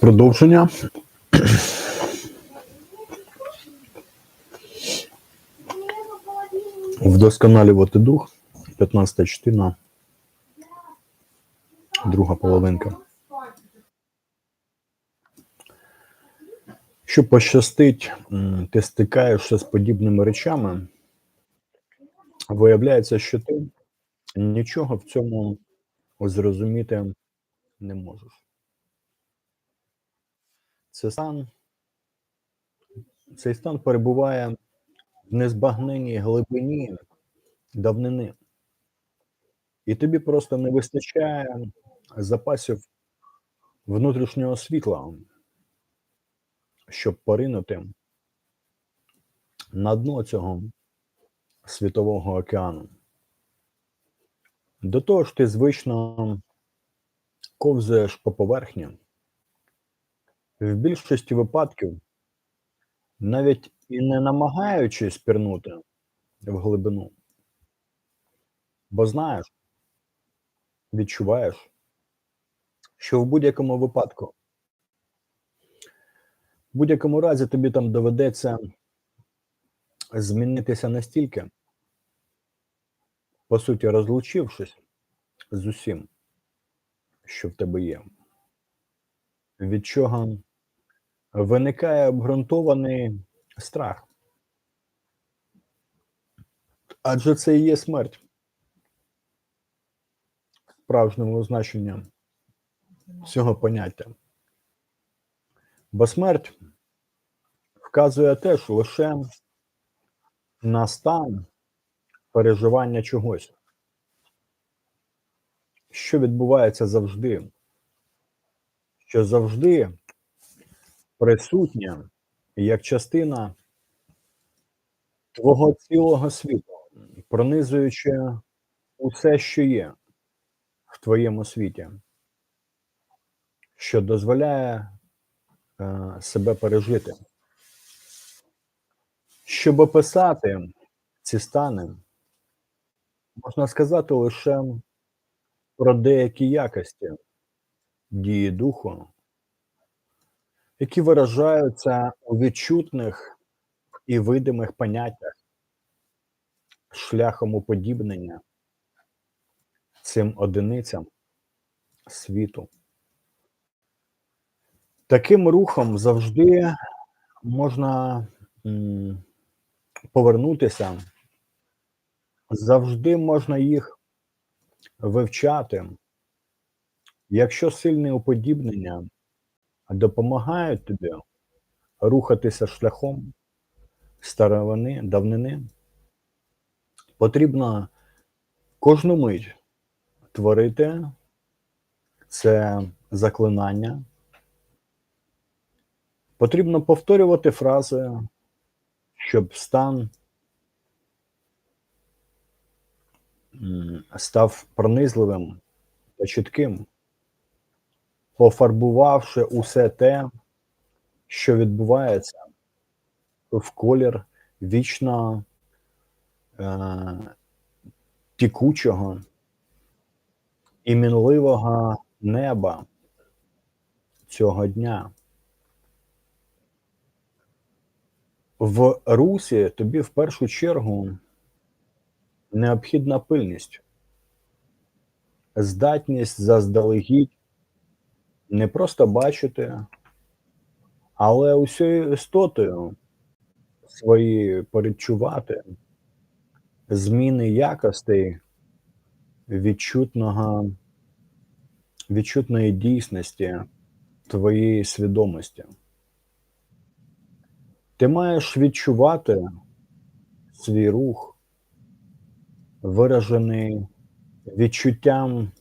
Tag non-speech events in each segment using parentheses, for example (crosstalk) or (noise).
Продовження. Вдосконалювати дух. 15 частина. Друга половинка. Що пощастить, ти стикаєшся з подібними речами, виявляється, що ти нічого в цьому зрозуміти не можеш. Це стан, цей стан перебуває в незбагненній глибині давнини. І тобі просто не вистачає запасів внутрішнього світла, щоб поринути на дно цього світового океану. До того ж, ти звично ковзаєш по поверхні. В більшості випадків, навіть і не намагаючись пірнути в глибину, бо знаєш, відчуваєш, що в будь-якому випадку, в будь-якому разі тобі там доведеться змінитися настільки, по суті, розлучившись з усім, що в тебе є, від чого виникає обґрунтований страх. Адже це і є смерть справжнього значення цього поняття. Бо смерть вказує теж лише на стан переживання чогось, що відбувається завжди, що завжди присутня як частина твого цілого світу, пронизуючи усе, що є в твоєму світі, що дозволяє е, себе пережити. Щоб описати ці стани, можна сказати лише про деякі якості дії духу, які виражаються у відчутних і видимих поняттях шляхом уподібнення цим одиницям світу. Таким рухом завжди можна повернутися, завжди можна їх вивчати. Якщо сильне уподібнення допомагають тобі рухатися шляхом старовини, давнини, потрібно кожну мить творити це заклинання. Потрібно повторювати фрази, щоб стан став пронизливим та чітким, пофарбувавши усе те, що відбувається в колір вічно е, тікучого і мінливого неба цього дня. В русі тобі в першу чергу необхідна пильність, здатність заздалегідь не просто бачити, але усією істотою свої передчувати зміни якостей відчутного, відчутної дійсності твоєї свідомості. Ти маєш відчувати свій рух, виражений відчуттям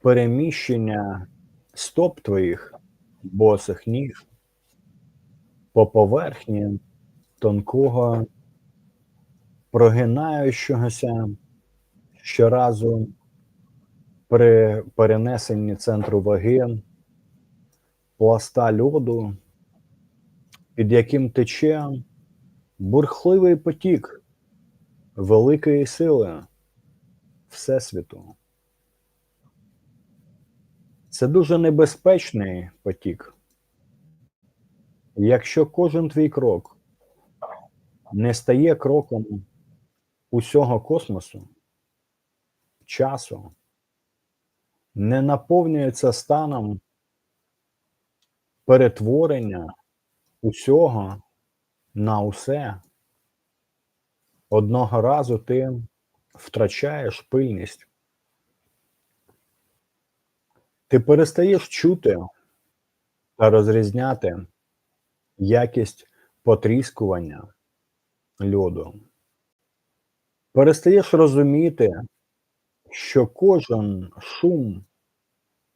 переміщення стоп твоїх босих ніг по поверхні тонкого прогинаючогося щоразу при перенесенні центру ваги пласта льоду, під яким тече бурхливий потік великої сили, Всесвіту. Це дуже небезпечний потік. Якщо кожен твій крок не стає кроком усього космосу, часу, не наповнюється станом перетворення усього на усе, одного разу ти втрачаєш пильність. Ти перестаєш чути та розрізняти якість потріскування льоду. Перестаєш розуміти, що кожен шум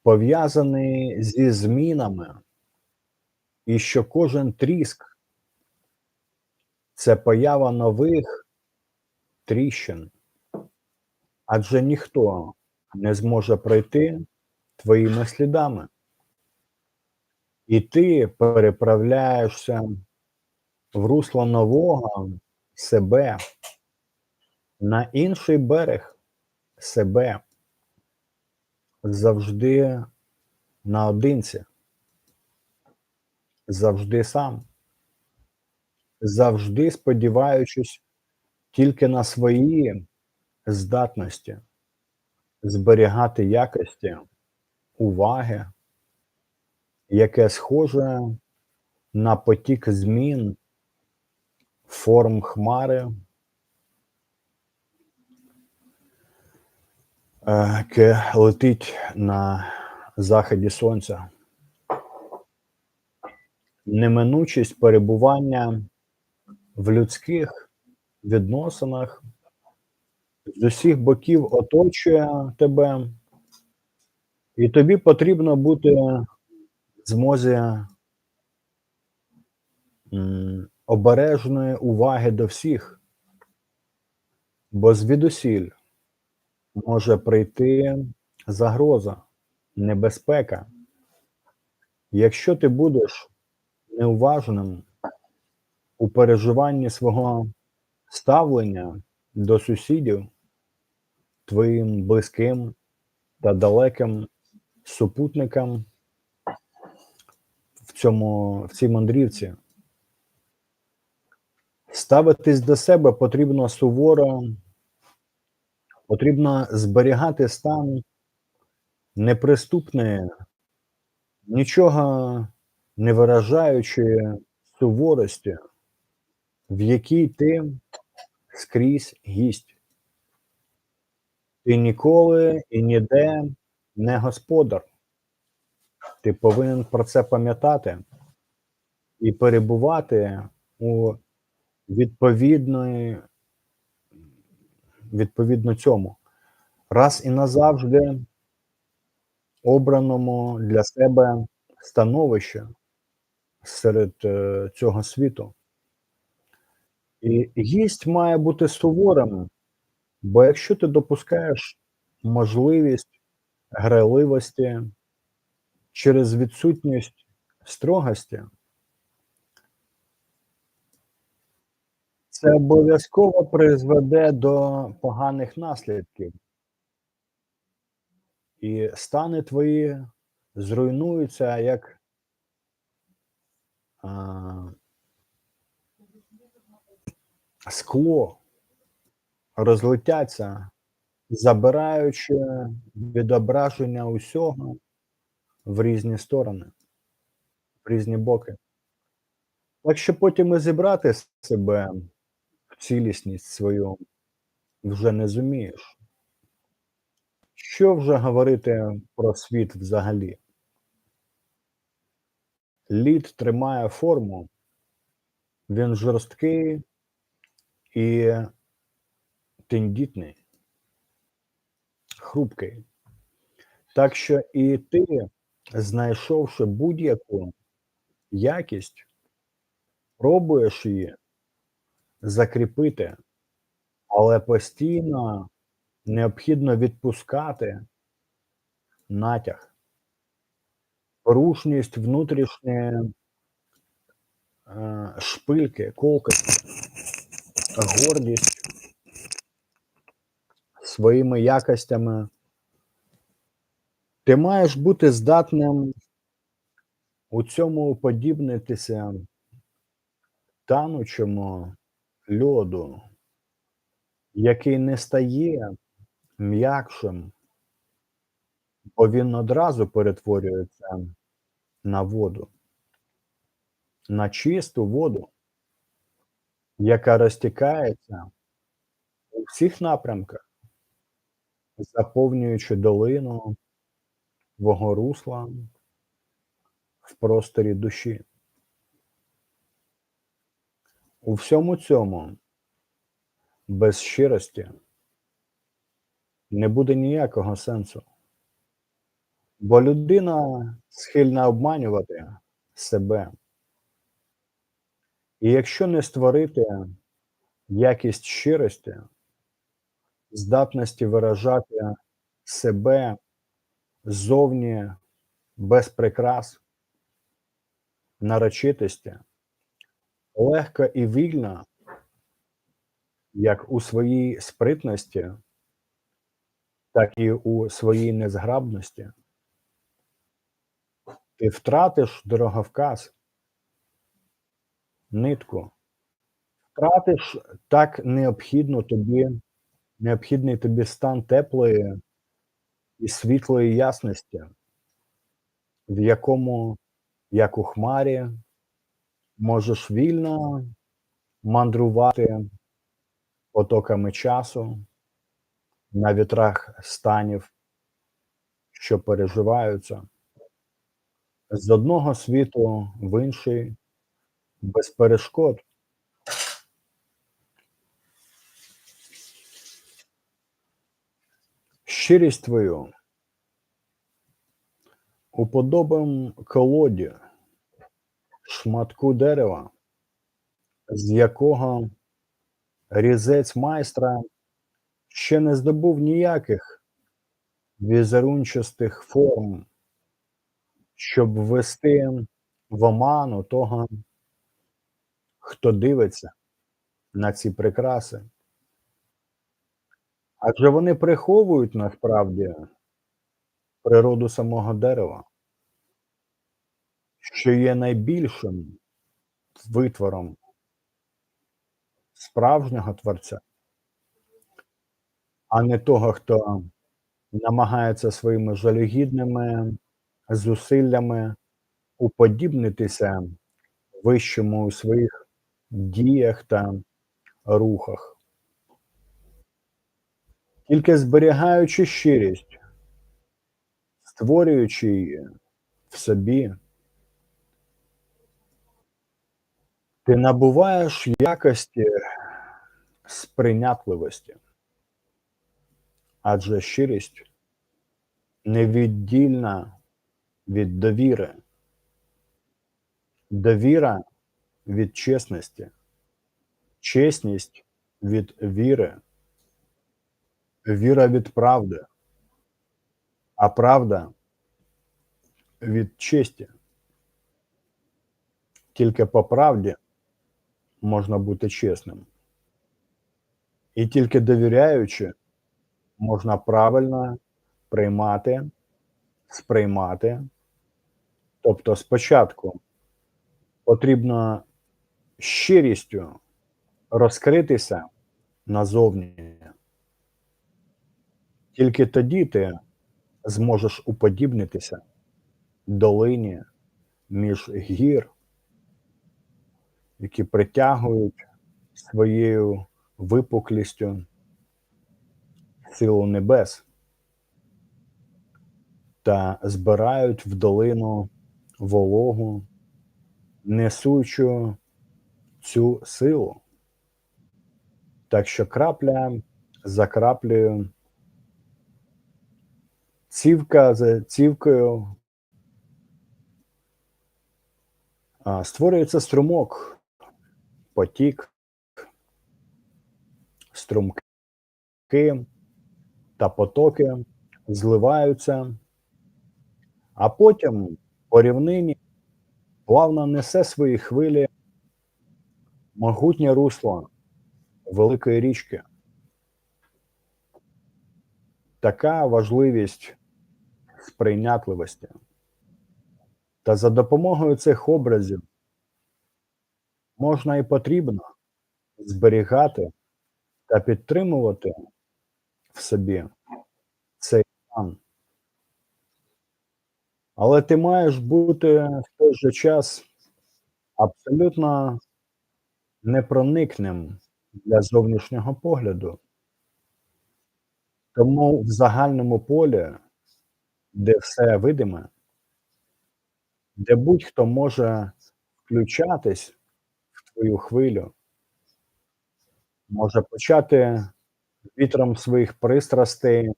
пов'язаний зі змінами, і що кожен тріск це поява нових тріщин, адже ніхто не зможе пройти твоїми слідами. І ти переправляєшся в русло нового себе на інший берег себе. Завжди наодинці, завжди сам, завжди сподіваючись тільки на свої здатності зберігати якості уваги, яке схоже на потік змін форм хмари, е, яке летить на заході сонця. Неминучість перебування в людських відносинах. З усіх боків оточує тебе, і тобі потрібно бути в змозі обережної уваги до всіх, бо звідусіль може прийти загроза, небезпека. Якщо ти будеш неуважним у переживанні свого ставлення до сусідів, твоїм близьким та далеким супутникам в цьому в цій мандрівці. Ставитись до себе потрібно суворо, потрібно зберігати стан неприступної, нічого не виражаючої суворості, в якій ти скрізь гість. Ти ніколи і ніде не господар. Ти повинен про це пам'ятати і перебувати у відповідної, відповідно цьому, раз і назавжди обраному для себе становище серед е, цього світу. І гість має бути суворим, бо якщо ти допускаєш можливість грайливості через відсутність строгості, це обов'язково призведе до поганих наслідків. І стани твої зруйнуються як скло, розлетяться, забираючи відображення усього в різні сторони, в різні боки. Так що потім і зібрати себе в цілісність свою вже не зумієш. Що вже говорити про світ взагалі? Лід тримає форму, він жорсткий і тендітний, хрупкий. Так що і ти, знайшовши будь-яку якість, пробуєш її закріпити, але постійно необхідно відпускати натяг, порушність внутрішньої е, шпильки, колкості, гордість, своїми якостями. Ти маєш бути здатним у цьому уподібнитися танучому льоду, який не стає м'якшим, бо він одразу перетворюється на воду, на чисту воду, яка розтікається у всіх напрямках, заповнюючи долину твого русла в просторі душі. У всьому цьому без щирості не буде ніякого сенсу, бо людина схильна обманювати себе. І якщо не створити якість щирості, здатності виражати себе зовні без прикрас, нарочитості, легко і вільно, як у своїй спритності, так і у своїй незграбності, ти втратиш дороговказ, нитку, втратиш так необхідну тобі, необхідний тобі стан теплої і світлої ясності, в якому, як у хмарі, можеш вільно мандрувати потоками часу на вітрах станів, що переживаються. З одного світу в інший без перешкод. Щирість твою уподобам колоді, шматку дерева, з якого різець майстра ще не здобув ніяких візерунчастих форм, щоб ввести в оману того, хто дивиться на ці прикраси. Адже вони приховують насправді природу самого дерева, що є найбільшим витвором справжнього творця, а не того, хто намагається своїми жалюгідними зусиллями уподібнитися вищому у своїх діях та рухах. Тільки зберігаючи щирість, створюючи її в собі, ти набуваєш якості сприйнятливості, адже щирість невіддільна від довіри, довіра від чесності, чесність від віри, віра від правди, а правда від честі. Тільки по правді можна бути чесним. І тільки довіряючи, можна правильно приймати, сприймати. Тобто спочатку потрібно щирістю розкритися назовні. Тільки тоді ти зможеш уподібнитися долині між гір, які притягують своєю випуклістю силу небес та збирають в долину вологу, несучу цю силу. Так що крапля за краплею, цівка за цівкою створюється струмок, потік, струмки та потоки зливаються, а потім по рівнині плавно несе свої хвилі могутнє русло великої річки. така важливість сприйнятливості. Та за допомогою цих образів можна і потрібно зберігати та підтримувати в собі цей стан. Але ти маєш бути в той же час абсолютно непроникним для зовнішнього погляду. Тому в загальному полі, де все видиме, де будь-хто може включатись в твою хвилю, може почати вітром своїх пристрастей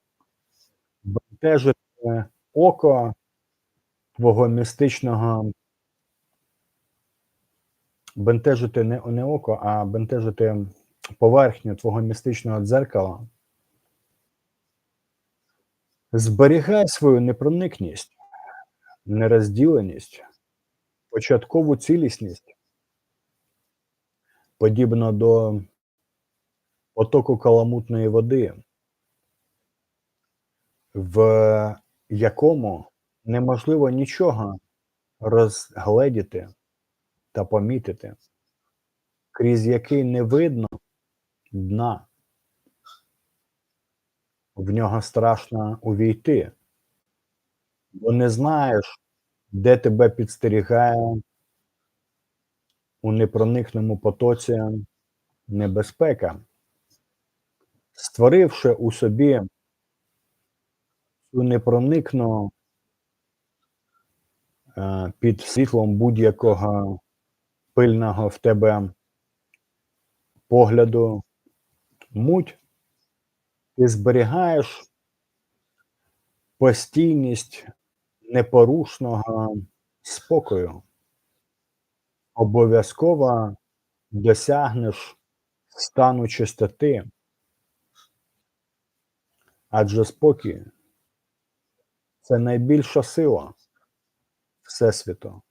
бентежити око твого містичного, бентежити не, не око, а бентежити поверхню твого містичного дзеркала. Зберігай свою непроникність, нерозділеність, початкову цілісність, подібно до потоку каламутної води, в якому неможливо нічого розгледіти та помітити, крізь який не видно дна. В нього страшно увійти, бо не знаєш, де тебе підстерігає у непроникному потоці небезпека, створивши у собі цю непроникну е, під світлом будь-якого пильного в тебе погляду муть, ти зберігаєш постійність непорушного спокою. Обов'язково досягнеш стану чистоти, адже спокій це найбільша сила Всесвіту,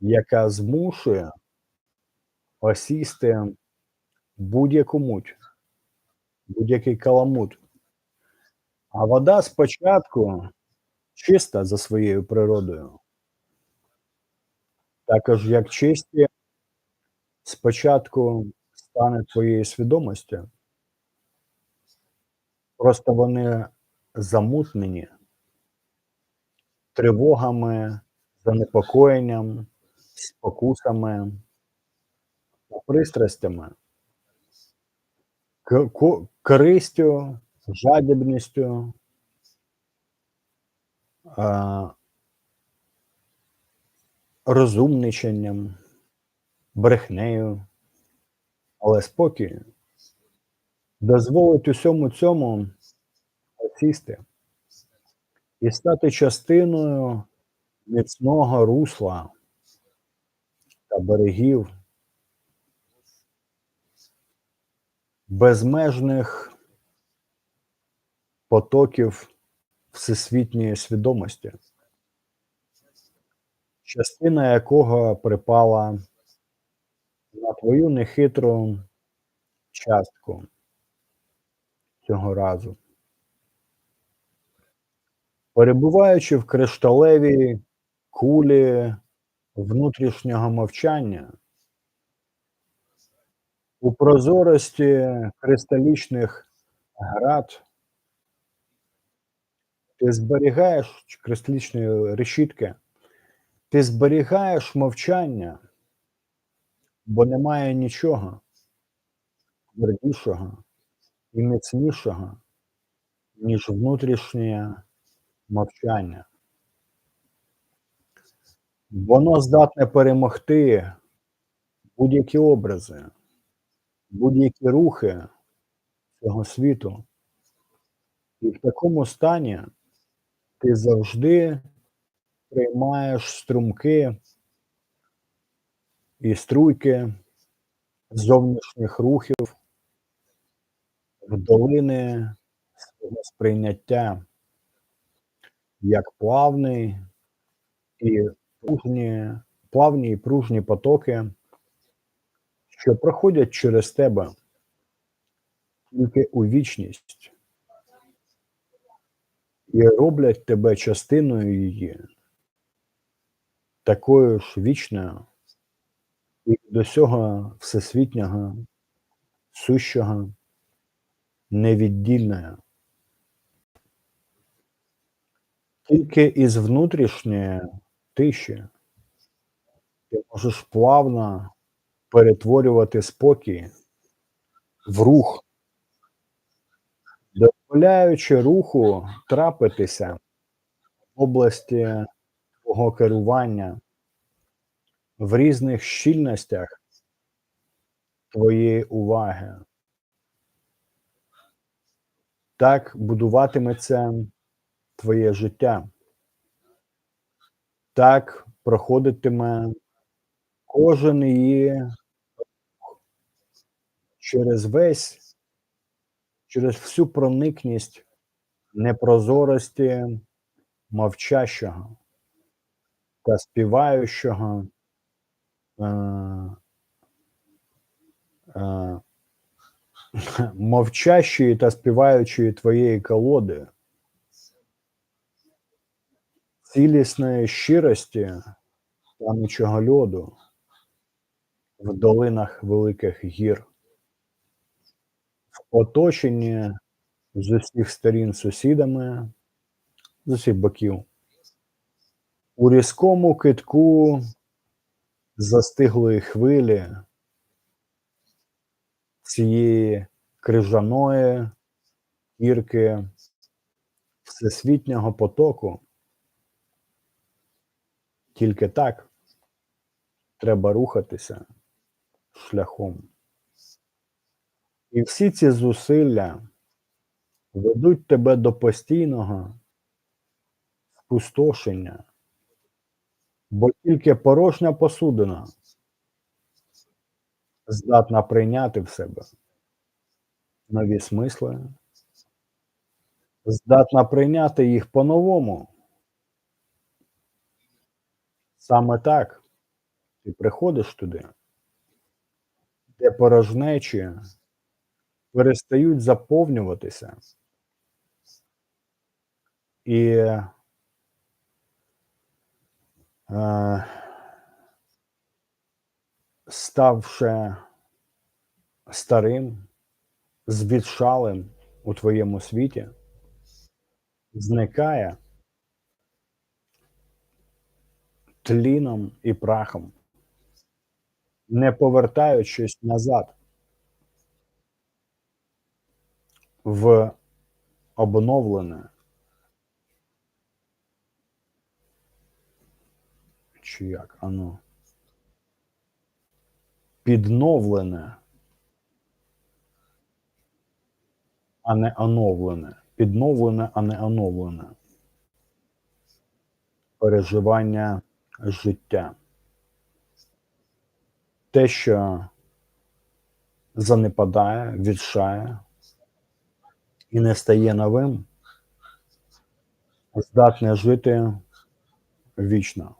яка змушує осісти будь-яку муть, будь-який каламут. А вода спочатку чиста за своєю природою. Також як чисті спочатку стане твоєю свідомістю, просто вони замутнені тривогами, занепокоєнням, спокусами, пристрастями, користю, жадібністю, а, розумничанням, брехнею, але спокій дозволить усьому цьому осісти і стати частиною міцного русла берегів безмежних потоків всесвітньої свідомості, частина якого припала на твою нехитру частку цього разу. Перебуваючи в кришталевій кулі внутрішнього мовчання, у прозорості кристалічних град, ти зберігаєш чи кристалічної решітки, ти зберігаєш мовчання, бо немає нічого твердішого і міцнішого, ніж внутрішнє мовчання. Воно здатне перемогти будь-які образи, будь-які рухи цього світу. І в такому стані ти завжди приймаєш струмки і струйки зовнішніх рухів в долини свого сприйняття як плавний і пружні, плавні і пружні потоки, що проходять через тебе тільки у вічність, і роблять тебе частиною її, такою ж вічною і до всього всесвітнього, сущого, невіддільною. Тільки із внутрішньої тиші ти можеш плавно перетворювати спокій в рух, дозволяючи руху трапитися в області твого керування в різних щільностях твоєї уваги. Так будуватиметься твоє життя. Так проходитиме кожен її через весь, через всю проникність непрозорості мовчащого та співаючого е, е, (laughs) мовчащої та співаючої твоєї колоди, цілісної щирості танучого льоду в долинах великих гір, в оточенні з усіх сторін сусідами, з усіх боків, у різкому китку застиглої хвилі цієї крижаної гірки всесвітнього потоку. Тільки так треба рухатися шляхом. І всі ці зусилля ведуть тебе до постійного спустошення, бо тільки порожня посудина здатна прийняти в себе нові смисли, здатна прийняти їх по-новому. Саме так. Ти приходиш туди, де порожнечі перестають заповнюватися, і е, ставши старим, звідшалим у твоєму світі, зникає тліном і прахом, не повертаючись назад. В обновлене. Чи як? Оно підновлене, а не оновлене. Підновлене, а не оновлене. Переживання життя. Те, що занепадає, відшає і не стає новим, здатне жити вічно.